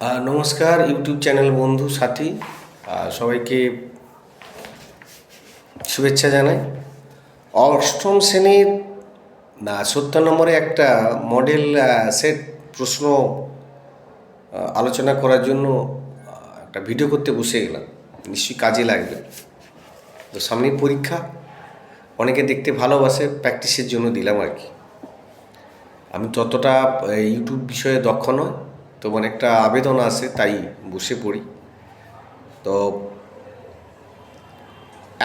নমস্কার YouTube channel বন্ধু সাথী। সবাইকে শুভেচ্ছা জানাই। অষ্টম শ্রেণির, না, সত্তর নম্বরে একটা মডেল সেট প্রশ্ন আলোচনা করার জন্য একটা ভিডিও করতে বসে গেলাম। নিশ্চয়ই কাজে লাগবে। তো সামনেই পরীক্ষা। অনেকে দেখতে ভালোবাসে প্র্যাকটিসের জন্য দিলাম আর কি। আমি ততটা ইউটিউব বিষয়ে দক্ষ নয়। তো মানে একটা আবেদন আছে, তাই বসে পড়ি। তো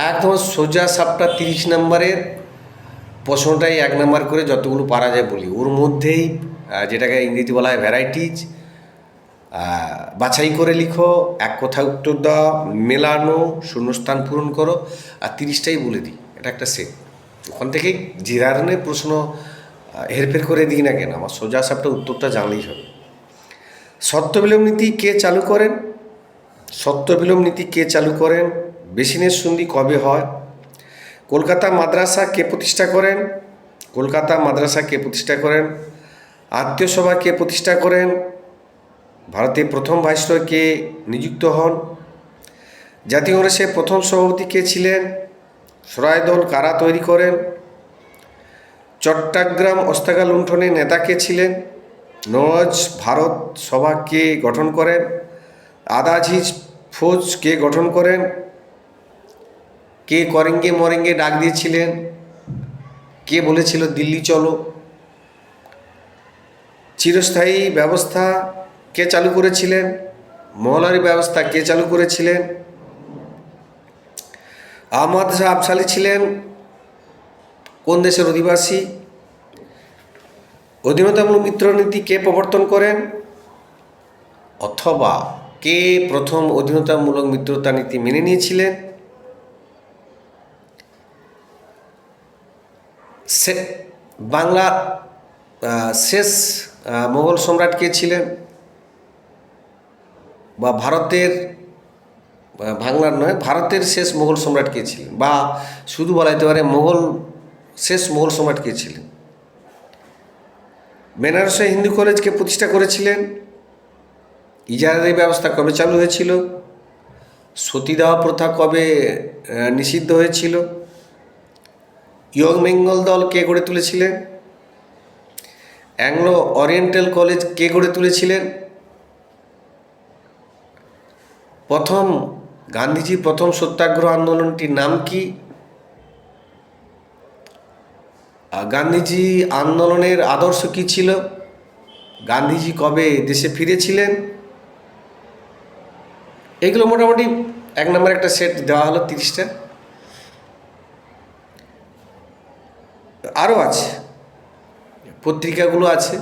একদম সোজা সাপটা তিরিশ নম্বরের, প্রশ্নটাই এক নম্বর করে যতগুলো পারা যায় বলি। ওর মধ্যেই যেটাকে ইংরেজি বলা হয় ভ্যারাইটিজ বাছাই করে লিখো, এক কথা উত্তর দাও, মেলানো, শূন্যস্থান পূরণ করো, আর তিরিশটাই বলে দিই। এটা একটা সেট ওখান থেকেই যে ধরনের প্রশ্ন হেরফের করে দিই না কেন, আমার সোজা সাপটা উত্তরটা জানলেই হবে। সত্যবিলোম নীতি কে চালু করেন? সত্যবিলোম নীতি কে চালু করেন? বেসিনের সন্ধি কবে হয়? কলকাতা মাদ্রাসা কে প্রতিষ্ঠা করেন? কলকাতা মাদ্রাসা কে প্রতিষ্ঠা করেন? আত্মীয় সভা কে প্রতিষ্ঠা করেন? ভারতের প্রথম ভাইসরয় কে নিযুক্ত হন? জাতীয় কংগ্রেসের প্রথম সভাপতি কে ছিলেন? সরাই দল কারা তৈরি করেন? চট্টগ্রাম অস্তাগা লুণ্ঠনের নেতা কে ছিলেন? নওয়াজ ভারত সভা কে গঠন করেন? আদাজিজ ফৌজ কে গঠন করেন? কে করেঙ্গে মরেঙ্গে ডাক দিয়েছিলেন? কে বলেছিল দিল্লি চলো? চিরস্থায়ী ব্যবস্থা কে চালু করেছিলেন? মহলারি ব্যবস্থা কে চালু করেছিলেন? আহমদ শাহ আফসালি ছিলেন? কোন দেশের অধিবাসী? অধীনতামূলক মিত্রনীতি কে প্রবর্তন করেন? অথবা কে প্রথম অধীনতামূলক মিত্রতা নীতি মেনে নিয়েছিলেন? সে, বাংলা শেষ মোগল সম্রাট কে ছিলেন? বা ভারতের বাংলার নয়, ভারতের শেষ মোগল সম্রাট কে ছিলেন? বা শুধু বলা যেতে পারে মোগল শেষ মোগল সম্রাট কে ছিলেন? বেনারসে হিন্দু কলেজকে প্রতিষ্ঠা করেছিলেন। ইজারারি ব্যবস্থা কবে চালু হয়েছিল? সতীদাহ প্রথা কবে নিষিদ্ধ হয়েছিল? ইয়ং বেঙ্গল দল কে গড়ে তুলেছিলেন? অ্যাংলো ওরিয়েন্টাল কলেজ কে গড়ে তুলেছিলেন? প্রথম গান্ধীজির প্রথম সত্যাগ্রহ আন্দোলনটির নাম কি? গান্ধীজি আন্দোলনের আদর্শ কি ছিল? গান্ধীজি কবে দেশে ফিরেছিলেন? এগুলো মোটামুটি এক নম্বর একটা সেট দেওয়া হলো তিরিশটা। আরও আছে, পত্রিকাগুলো আছে।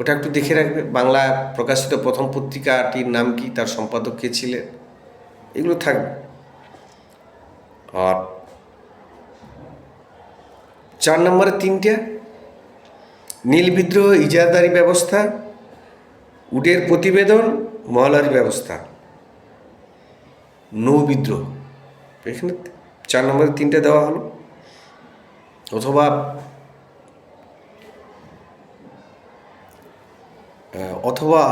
ওটা একটু দেখে রাখবে। বাংলা প্রকাশিত প্রথম পত্রিকাটির নাম কি? তার সম্পাদক কে ছিলেন? এগুলো থাকবে। আর চার নম্বরে তিনটে। নীল বিদ্রোহ ইজাদারি ব্যবস্থা উডের প্রতিবেদন, মহলারি ব্যবস্থা। নৌ বিদ্রোহ। এখানে চার নম্বরে তিনটে দেওয়া হলো। অথবা অথবা,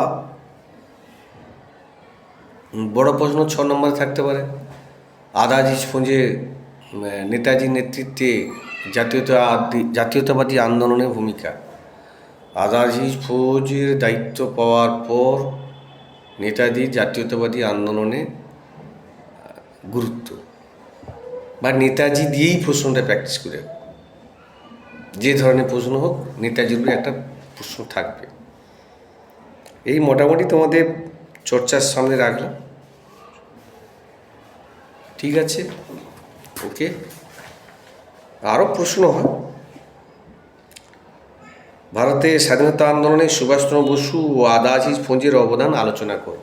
বড় প্রশ্ন ছ নম্বরে থাকতে পারে। আদাজিজ ফৌজে নেতাজির নেতৃত্বে জাতীয়তা জাতীয়তাবাদী আন্দোলনের ভূমিকা। আদাজি ফৌজের দায়িত্ব পাওয়ার পর নেতাজি জাতীয়তাবাদী আন্দোলনে গুরুত্ব। বা নেতাজি দিয়েই প্রশ্নটা প্র্যাকটিস করে। যে ধরনের প্রশ্ন হোক, নেতাজির উপরে একটা প্রশ্ন থাকবে। এই মোটামুটি তোমাদের চর্চার সামনে রাখলাম। ঠিক আছে? ওকে। আরও প্রশ্ন হয়। ভারতের স্বাধীনতা আন্দোলনে সুভাষচন্দ্র বসু ও আদাজিজ ফৌজের অবদান আলোচনা করো।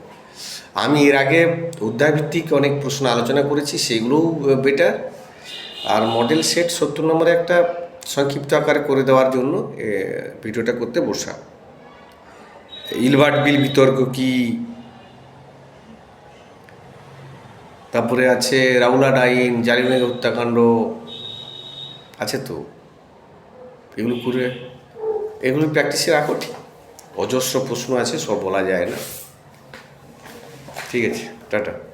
আমি এর আগে অধ্যায়ভিত্তিক অনেক প্রশ্ন আলোচনা করেছি, সেগুলোও বেটার আর মডেল সেট সত্তর নম্বরে একটা সংক্ষিপ্ত আকারে করে দেওয়ার জন্য ভিডিওটা করতে বসা। ইলবার্ট বিল বিতর্ক কি? তারপরে আছে রাউলা ডাইন জালিমের হত্যাকাণ্ড আছে তো? এগুলো করে, এগুলো প্র্যাকটিসে রাখো ঠিক। অজস্র প্রশ্ন আছে, সব বলা যায় না। ঠিক আছে, টাটা।